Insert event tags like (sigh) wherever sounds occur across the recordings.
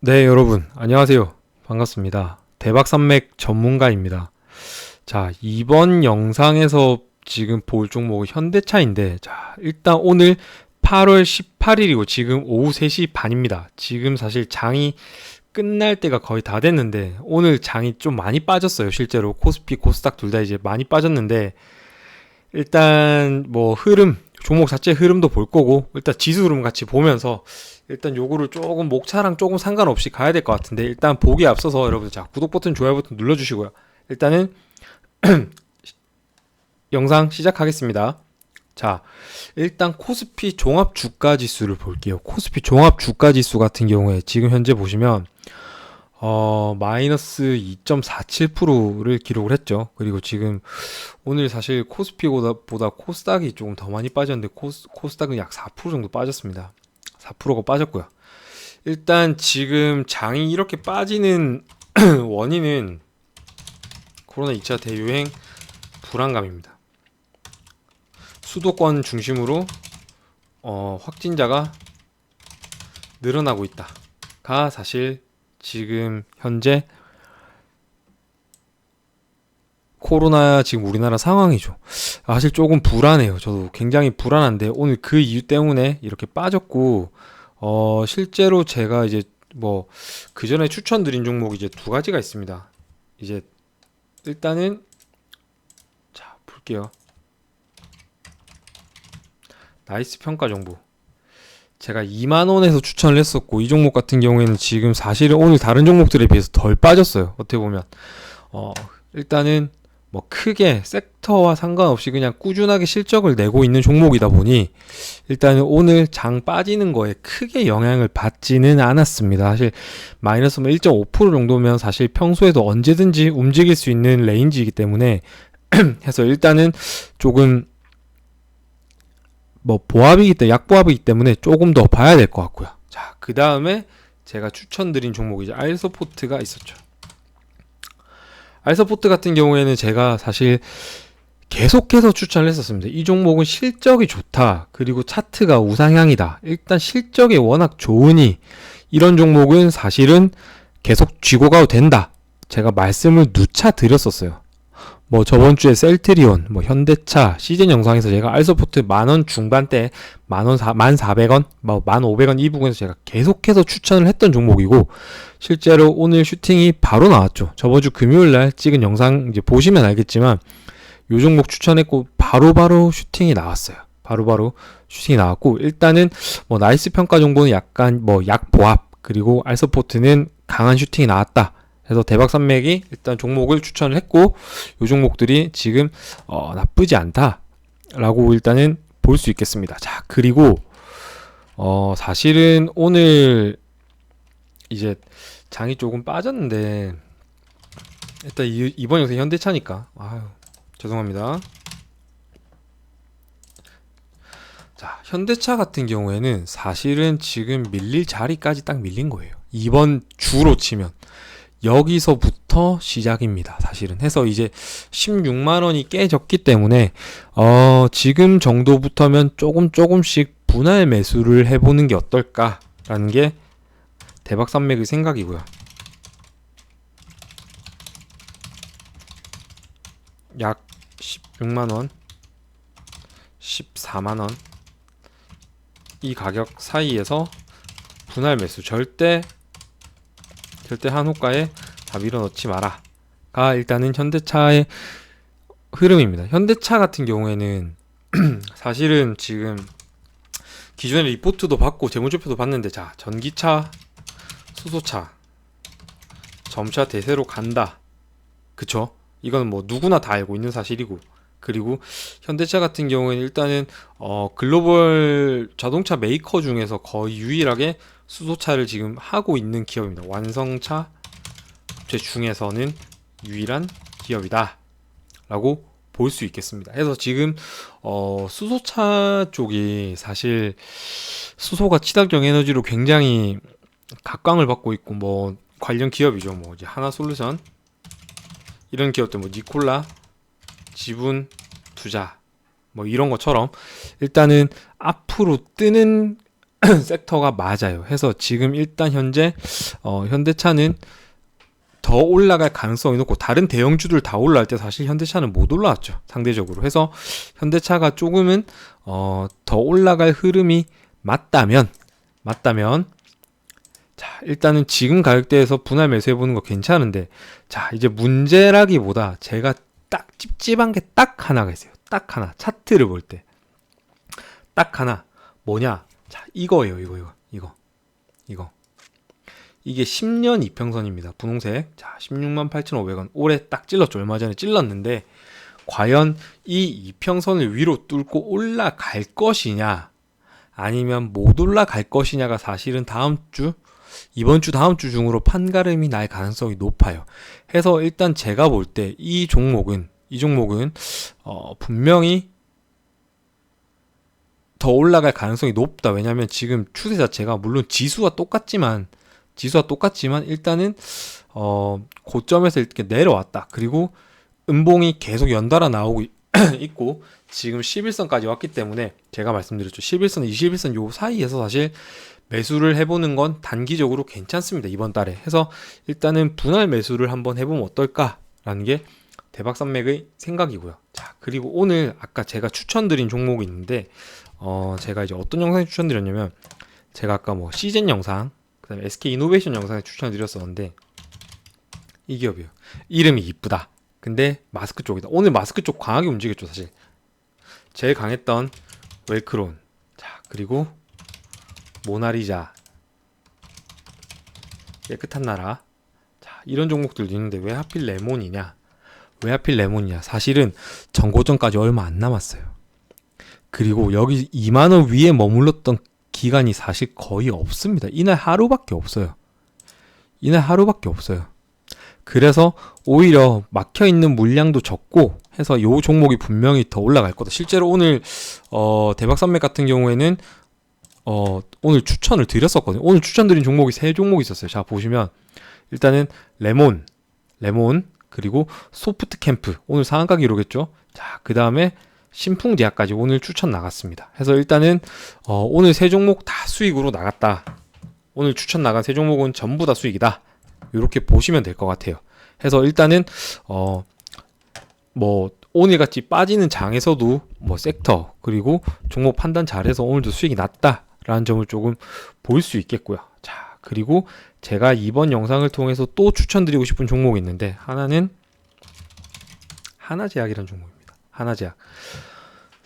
네, 여러분, 안녕하세요. 반갑습니다. 대박산맥 전문가입니다. 자, 이번 영상에서 지금 볼 종목은 현대차인데, 자, 일단 오늘 8월 18일이고 지금 오후 3시 반입니다. 지금 사실 장이 끝날 때가 거의 다 됐는데, 오늘 장이 좀 많이 빠졌어요. 실제로 코스피, 코스닥 둘 다 이제 많이 빠졌는데, 일단 뭐 흐름, 종목 자체 흐름도 볼 거고, 일단 지수 흐름 같이 보면서 일단 요거를 조금 목차랑 조금 상관없이 가야 될 것 같은데 일단 보기에 앞서서 여러분들 자 구독 버튼 좋아요 버튼 눌러주시고요. 일단은 (clears throat) 영상 시작하겠습니다. 자 일단 코스피 종합 주가 지수를 볼게요. 코스피 종합 주가 지수 같은 경우에 지금 현재 보시면 어 마이너스 2.47%를 기록을 했죠 그리고 지금 오늘 사실 코스피보다 보다 코스닥이 조금 더 많이 빠졌는데 코스, 코스닥은 약 4% 정도 빠졌습니다 4%가 빠졌고요. 일단 지금 장이 이렇게 빠지는 (clears throat) 원인은 코로나 2차 대유행 불안감입니다. 수도권 중심으로 어, 확진자가 늘어나고 있다가 사실 지금 현재 코로나 지금 우리나라 상황이죠. 사실 조금 불안해요. 저도 굉장히 불안한데 오늘 그 이유 때문에 이렇게 빠졌고 어 실제로 제가 이제 뭐 그 전에 추천드린 종목이 이제 두 가지가 있습니다. 이제 일단은 자 볼게요. 나이스 평가 정보. 제가 2만 원에서 추천을 했었고 이 종목 같은 경우에는 지금 사실은 오늘 다른 종목들에 비해서 덜 빠졌어요. 어떻게 보면 어 일단은 뭐 크게 섹터와 상관없이 그냥 꾸준하게 실적을 내고 있는 종목이다 보니 일단은 오늘 장 빠지는 거에 크게 영향을 받지는 않았습니다. 사실 마이너스 1.5%뭐 정도면 사실 평소에도 언제든지 움직일 수 있는 레인지이기 때문에 (clears throat) 해서 일단은 조금 뭐 보합이기 때문에 약보합이기 때문에 조금 더 봐야 될 것 같고요. 자, 그 다음에 제가 추천드린 종목이 이제 알소포트가 있었죠. 알서포트 같은 경우에는 제가 사실 계속해서 추천을 했었습니다. 이 종목은 실적이 좋다. 그리고 차트가 우상향이다. 일단 실적이 워낙 좋으니 이런 종목은 사실은 계속 쥐고 가도 된다. 제가 말씀을 누차 드렸었어요. 뭐 저번 주에 셀트리온, 뭐 현대차 시즌 영상에서 제가 알서포트 만원 중반대 만원 만 사백 원, 뭐만 오백 원 이 부분에서 제가 계속해서 추천을 했던 종목이고 실제로 오늘 슈팅이 바로 나왔죠. 저번 주 금요일 날 찍은 영상 이제 보시면 알겠지만 요 종목 추천했고 바로바로 바로 슈팅이 나왔어요. 바로바로 바로 슈팅이 나왔고 일단은 뭐 나이스 평가 정보는 약간 뭐 약 보합 그리고 알서포트는 강한 슈팅이 나왔다. 그래서 대박산맥이 일단 종목을 추천을 했고 이 종목들이 지금 어, 나쁘지 않다라고 일단은 볼 수 있겠습니다. 자 그리고 어, 사실은 오늘 이제 장이 조금 빠졌는데 일단 이, 이번 영상 현대차니까 아유 죄송합니다. 자 현대차 같은 경우에는 사실은 지금 밀릴 자리까지 딱 밀린 거예요. 이번 주로 치면 여기서부터 시작입니다. 사실은 해서 이제 16만 원이 깨졌기 때문에 어 지금 정도부터면 조금 조금씩 분할 매수를 해보는 게 어떨까라는 게 대박산맥의 생각이고요. 약 16만 원, 14만 원 이 가격 사이에서 분할 매수 절대 절대 한호가에 다 밀어넣지 마라. 가 일단은 현대차의 흐름입니다. 현대차 같은 경우에는 (clears throat) 사실은 지금 기존에 리포트도 받고 재무제표도 봤는데 자 전기차, 수소차, 점차 대세로 간다. 그쵸? 이건 뭐 누구나 다 알고 있는 사실이고 그리고 현대차 같은 경우에는 일단은 어 글로벌 자동차 메이커 중에서 거의 유일하게 수소차를 지금 하고 있는 기업입니다. 완성차 업체 중에서는 유일한 기업이다. 라고 볼 수 있겠습니다. 그래서 지금 어 수소차 쪽이 사실 수소가 친환경 에너지로 굉장히 각광을 받고 있고 뭐 관련 기업이죠. 뭐 이제 하나솔루션 이런 기업들 뭐 니콜라 지분 투자 뭐 이런 것처럼 일단은 앞으로 뜨는 (clears throat) 섹터가 맞아요. 해서 지금 일단 현재 어, 현대차는 더 올라갈 가능성이 높고 다른 대형주들 다 올라갈 때 사실 현대차는 못 올라왔죠. 상대적으로. 해서 현대차가 조금은 어, 더 올라갈 흐름이 맞다면 맞다면 자, 일단은 지금 가격대에서 분할 매수해 보는 거 괜찮은데 자, 이제 문제라기보다 제가 딱 찝찝한 게 딱 하나가 있어요. 딱 하나. 차트를 볼 때. 딱 하나. 뭐냐? 자, 이거예요. 이거 이거. 이거. 이거. 이게 10년 이평선입니다. 분홍색. 자, 16만 8,500원. 올해 딱 찔렀죠. 얼마 전에 찔렀는데 과연 이 이평선을 위로 뚫고 올라갈 것이냐 아니면 못 올라갈 것이냐가 사실은 다음 주 이번 주 다음 주 중으로 판가름이 날 가능성이 높아요. 해서 일단 제가 볼 때 이 종목은 이 종목은 어, 분명히 더 올라갈 가능성이 높다. 왜냐하면 지금 추세 자체가 물론 지수와 똑같지만 지수와 똑같지만 일단은 어, 고점에서 이렇게 내려왔다. 그리고 음봉이 계속 연달아 나오고 (clears throat) 있고 지금 11선까지 왔기 때문에 제가 말씀드렸죠. 11선, 21선 요 사이에서 사실 매수를 해보는 건 단기적으로 괜찮습니다. 이번 달에. 해서 일단은 분할 매수를 한번 해보면 어떨까라는 게 대박산맥의 생각이고요. 자, 그리고 오늘 아까 제가 추천드린 종목이 있는데, 어, 제가 이제 어떤 영상에 추천드렸냐면, 제가 아까 뭐 시즌 영상, 그 다음에 SK 이노베이션 영상에 추천드렸었는데, 이 기업이에요. 이름이 이쁘다. 근데 마스크 쪽이다. 오늘 마스크 쪽 강하게 움직였죠, 사실. 제일 강했던 웰크론. 자, 그리고 모나리자. 깨끗한 나라. 자, 이런 종목들도 있는데 왜 하필 레몬이냐? 왜 하필 레몬이냐? 사실은 정고점까지 얼마 안 남았어요. 그리고 여기 2만 원 위에 머물렀던 기간이 사실 거의 없습니다. 이날 하루밖에 없어요. 이날 하루밖에 없어요. 그래서 오히려 막혀 있는 물량도 적고 해서 요 종목이 분명히 더 올라갈 거다. 실제로 오늘 어 대박 산맥 같은 경우에는 어 오늘 추천을 드렸었거든요. 오늘 추천드린 종목이 세 종목 있었어요. 자 보시면 일단은 레몬, 레몬 그리고 소프트 캠프 오늘 상한가 기록했죠. 자 그 다음에 신풍제약까지 오늘 추천 나갔습니다. 해서 일단은 어, 오늘 세 종목 다 수익으로 나갔다. 오늘 추천 나간 세 종목은 전부 다 수익이다. 이렇게 보시면 될 것 같아요. 해서 일단은 어 뭐 오늘같이 빠지는 장에서도 뭐 섹터 그리고 종목 판단 잘해서 오늘도 수익이 났다라는 점을 조금 볼 수 있겠고요. 자 그리고 제가 이번 영상을 통해서 또 추천드리고 싶은 종목이 있는데 하나는 하나제약이라는 종목입니다. 하나제약.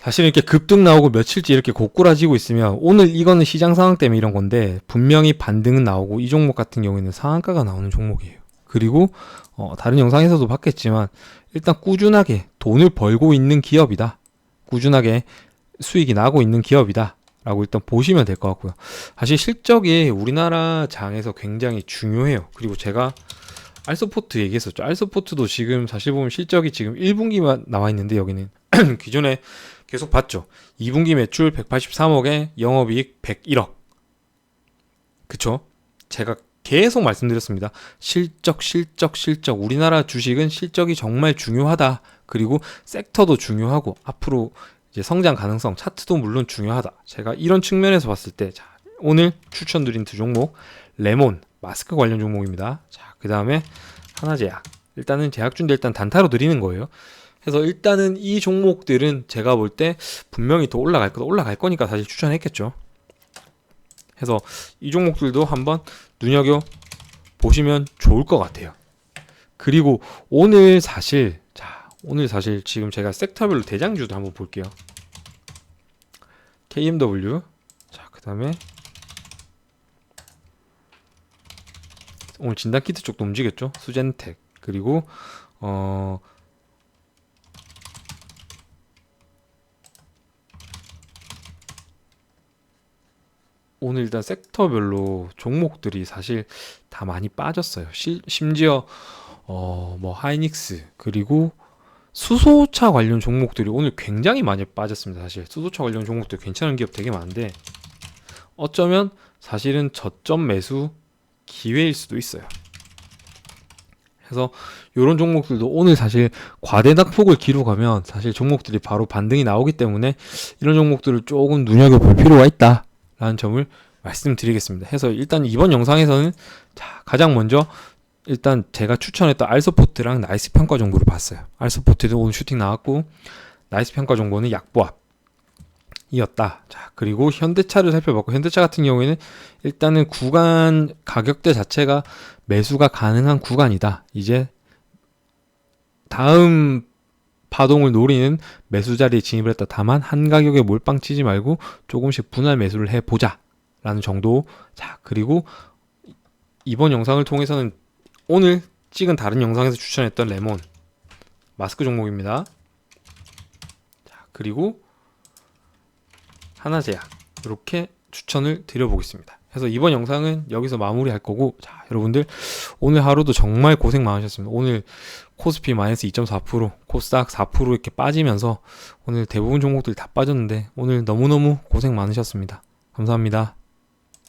사실 이렇게 급등 나오고 며칠째 이렇게 고꾸라지고 있으면 오늘 이거는 시장 상황 때문에 이런 건데 분명히 반등은 나오고 이 종목 같은 경우에는 상한가가 나오는 종목이에요. 그리고 어, 다른 영상에서도 봤겠지만 일단 꾸준하게 돈을 벌고 있는 기업이다. 꾸준하게 수익이 나고 있는 기업이다. 라고 일단 보시면 될 것 같고요. 사실 실적이 우리나라 장에서 굉장히 중요해요. 그리고 제가 알서포트 얘기했었죠. 알서포트도 지금 사실 보면 실적이 지금 1분기만 나와 있는데 여기는 (clears throat) 기존에 계속 봤죠. 2분기 매출 183억에 영업이익 101억. 그쵸? 제가 계속 말씀드렸습니다. 실적, 실적, 실적. 우리나라 주식은 실적이 정말 중요하다. 그리고 섹터도 중요하고 앞으로 이제 성장 가능성 차트도 물론 중요하다. 제가 이런 측면에서 봤을 때 자, 오늘 추천드린 두 종목 레몬 마스크 관련 종목입니다. 자, 그 다음에 하나제약. 일단은 제약준대 일단 단타로 드리는 거예요. 그래서 일단은 이 종목들은 제가 볼 때 분명히 더 올라갈 거다. 올라갈 거니까 사실 추천했겠죠. 해서 이 종목들도 한번 눈여겨 보시면 좋을 것 같아요. 그리고 오늘 사실 자 오늘 사실 지금 제가 섹터별로 대장주도 한번 볼게요. KMW 자 그다음에 오늘 진단 키트 쪽도 움직였죠. 수젠텍 그리고 어 오늘 일단 섹터별로 종목들이 사실 다 많이 빠졌어요. 시, 심지어 어, 뭐 하이닉스 그리고 수소차 관련 종목들이 오늘 굉장히 많이 빠졌습니다. 사실 수소차 관련 종목들 괜찮은 기업 되게 많은데 어쩌면 사실은 저점 매수 기회일 수도 있어요. 그래서 이런 종목들도 오늘 사실 과대 낙폭을 기록하면 사실 종목들이 바로 반등이 나오기 때문에 이런 종목들을 조금 눈여겨볼 필요가 있다. 라는 점을 말씀드리겠습니다. 해서 일단 이번 영상에서는 자, 가장 먼저 일단 제가 추천했던 알서포트랑 나이스 평가 정보를 봤어요. 알서포트도 오늘 슈팅 나왔고 나이스 평가 정보는 약보합 이었다. 자, 그리고 현대차를 살펴봤고 현대차 같은 경우에는 일단은 구간 가격대 자체가 매수가 가능한 구간이다. 이제 다음 파동을 노리는 매수 자리에 진입을 했다. 다만 한 가격에 몰빵 치지 말고 조금씩 분할 매수를 해 보자. 라는 정도. 자, 그리고 이번 영상을 통해서는 오늘 찍은 다른 영상에서 추천했던 레몬 마스크 종목입니다. 자, 그리고 하나제약 이렇게 추천을 드려보겠습니다. 그래서 이번 영상은 여기서 마무리할 거고 자 여러분들 오늘 하루도 정말 고생 많으셨습니다. 오늘 코스피 마이너스 2.4% 코스닥 4% 이렇게 빠지면서 오늘 대부분 종목들이 다 빠졌는데 오늘 너무너무 고생 많으셨습니다. 감사합니다.